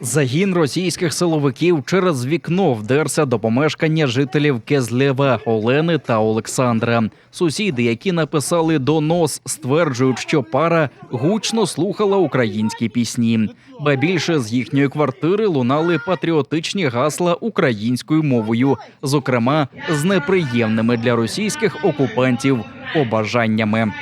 Загін російських силовиків через вікно вдерся до помешкання жителів Кезлєва Олени та Олександра. Сусіди, які написали донос, стверджують, що пара гучно слухала українські пісні. Ба більше з їхньої квартири лунали патріотичні гасла українською мовою, зокрема з неприємними для російських окупантів побажаннями.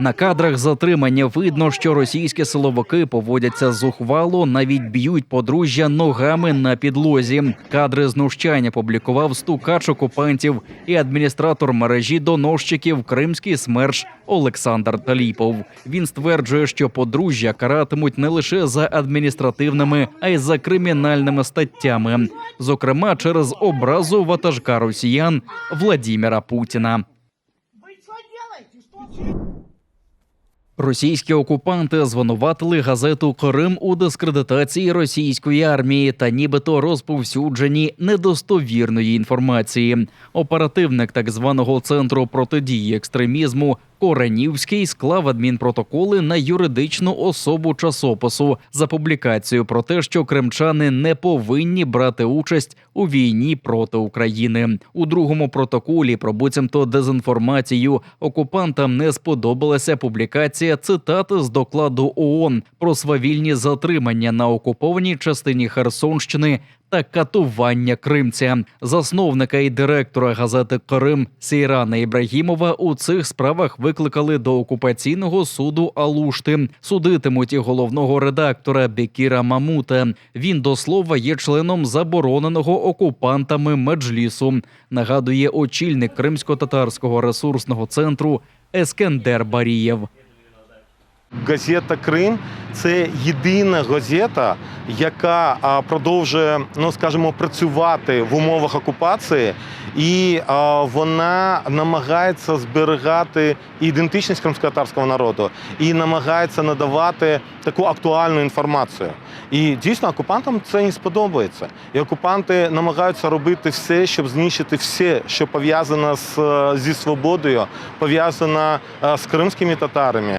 На кадрах затримання видно, що російські силовики поводяться зухвало, навіть б'ють подружжя ногами на підлозі. Кадри знущання публікував стукач окупантів і адміністратор мережі доносчиків Кримський смерш Олександр Таліпов. Він стверджує, що подружжя каратимуть не лише за адміністративними, а й за кримінальними статтями, зокрема через образу ватажка росіян Владіміра Путіна. Російські окупанти звинуватили газету Крим у дискредитації російської армії та нібито розповсюдженні недостовірної інформації. Оперативник так званого центру протидії екстремізму Коренівський склав адмінпротоколи на юридичну особу часопису за публікацію про те, що кримчани не повинні брати участь у війні проти України. У другому протоколі про буцімто дезінформацію окупантам не сподобалася публікація цитати з докладу ООН про свавільні затримання на окупованій частині Херсонщини та катування кримця. Засновника і директора газети Крим Сейрана Ібрагімова у цих справах викликали до окупаційного суду Алушти. Судитимуть і головного редактора Бекіра Мамута. Він до слова є членом забороненого окупантами меджлісу. Нагадує очільник кримсько-татарського ресурсного центру Ескендер Барієв. Газета Крим це єдина газета, яка продовжує, ну скажімо, працювати в умовах окупації, і вона намагається зберігати ідентичність кримськотатарського народу і намагається надавати таку актуальну інформацію. І дійсно окупантам це не сподобається. І окупанти намагаються робити все, щоб знищити все, що пов'язано е, зі свободою, пов'язано е, з кримськими татарами.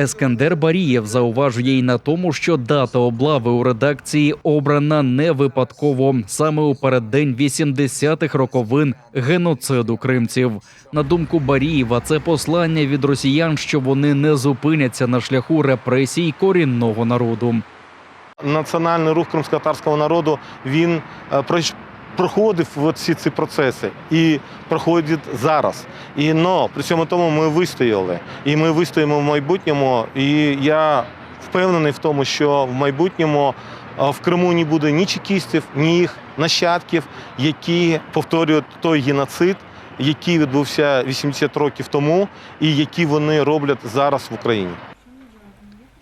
Ескандер Барієв зауважує й на тому, що дата облави у редакції обрана не випадково саме у переддень 80-х роковин геноциду кримців. На думку Барієва, це послання від росіян, що вони не зупиняться на шляху репресій корінного народу. Національний рух кримськотатарського народу він е, проходив всі ці процеси і проходить зараз. І но при цьому тому ми вистояли. І ми вистоїмо в майбутньому. І я впевнений в тому, що в майбутньому в Криму не буде ні чекістів, ні їх нащадків, які повторюють той геноцид, який відбувся 80 років тому, і який вони роблять зараз в Україні.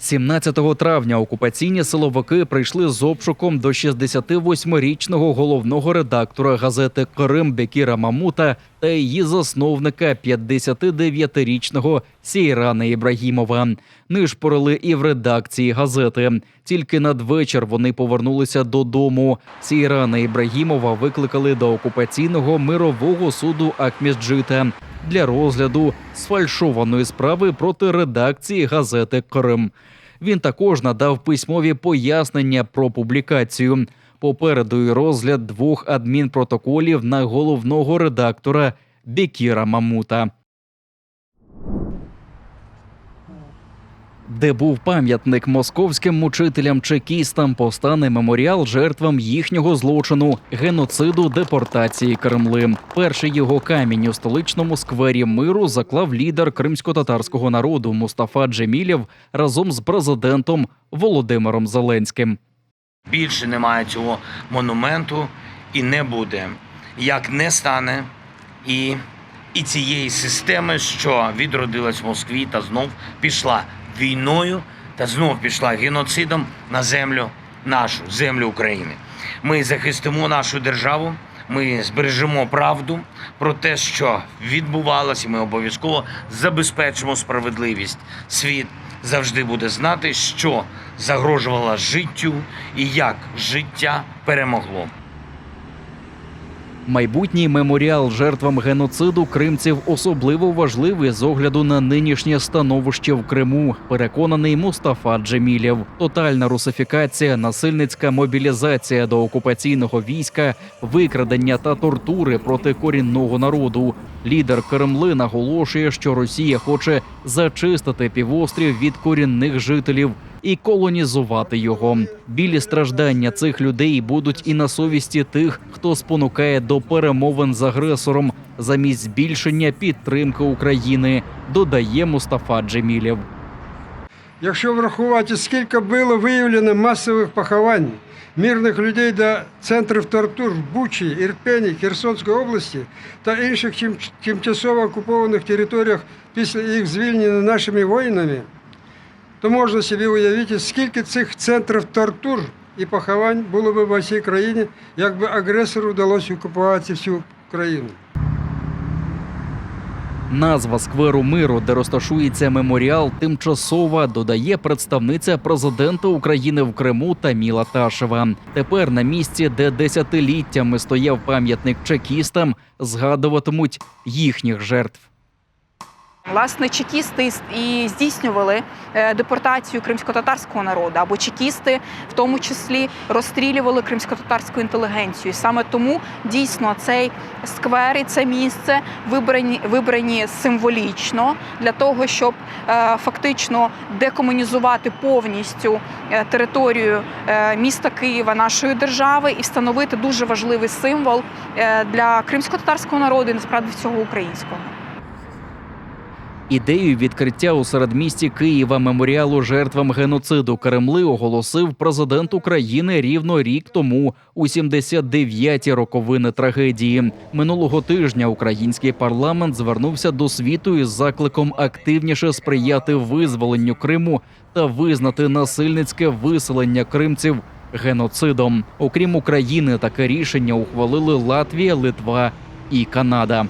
17 травня окупаційні силовики прийшли з обшуком до 68-річного головного редактора газети Крим Бекіра Мамута та її засновника 59-річного Сейрана Ібрагімова. Нишпорили і в редакції газети. Тільки надвечір вони повернулися додому. Сейрана Ібрагімова викликали до окупаційного мирового суду Акмісджита для розгляду сфальшованої справи проти редакції газети Крим. Він також надав письмові пояснення про публікацію. Попереду й розгляд двох адмінпротоколів на головного редактора Бекіра Мамута. Де був пам'ятник московським мучителям-чекістам, постане меморіал жертвам їхнього злочину геноциду депортації Кремли. Перший його камінь у столичному сквері миру заклав лідер кримсько-татарського народу Мустафа Джемілєв разом з президентом Володимиром Зеленським. Більше немає цього монументу і не буде. Як не стане і, і цієї системи, що відродилась в Москві та знов пішла війною та знов пішла геноцидом на землю нашу, землю України. Ми захистимо нашу державу. Ми збережемо правду про те, що відбувалося. Ми обов'язково забезпечимо справедливість. Світ завжди буде знати, що загрожувало життю і як життя перемогло. Майбутній меморіал жертвам геноциду кримців особливо важливий з огляду на нинішнє становище в Криму. Переконаний Мустафа Джемілєв. Тотальна русифікація, насильницька мобілізація до окупаційного війська, викрадення та тортури проти корінного народу. Лідер Кремли наголошує, що Росія хоче зачистити півострів від корінних жителів і колонізувати його. Білі страждання цих людей будуть і на совісті тих, хто спонукає до перемовин з агресором замість збільшення підтримки України, додає Мустафа Джемілєв. Якщо врахувати, скільки було виявлено масових поховань мирних людей до центрів тортур в Бучі, Ірпені, Херсонській області та інших тим- тимчасово окупованих територіях після їх звільнення нашими воїнами, то можна собі уявити, скільки цих центрів тортур і поховань було б в цій країні, якби агресору вдалося окупувати всю країну. Назва скверу миру, де розташується меморіал, тимчасова додає представниця президента України в Криму Таміла Ташева. Тепер на місці, де десятиліттями стояв пам'ятник чекістам, згадуватимуть їхніх жертв. Власне, чекісти і здійснювали е, депортацію кримсько-татарського народу, або чекісти, в тому числі, розстрілювали кримсько-татарську інтелігенцію. І Саме тому дійсно цей сквер і це місце вибрані, вибрані символічно для того, щоб е, фактично декомунізувати повністю е, територію міста Києва, нашої держави, і встановити дуже важливий символ для кримсько-татарського народу і насправді всього українського. Ідею відкриття у середмісті Києва меморіалу жертвам геноциду Кремли оголосив президент України рівно рік тому, у 79-ті роковини трагедії. Минулого тижня український парламент звернувся до світу із закликом активніше сприяти визволенню Криму та визнати насильницьке виселення кримців геноцидом. Окрім України, таке рішення ухвалили Латвія, Литва і Канада.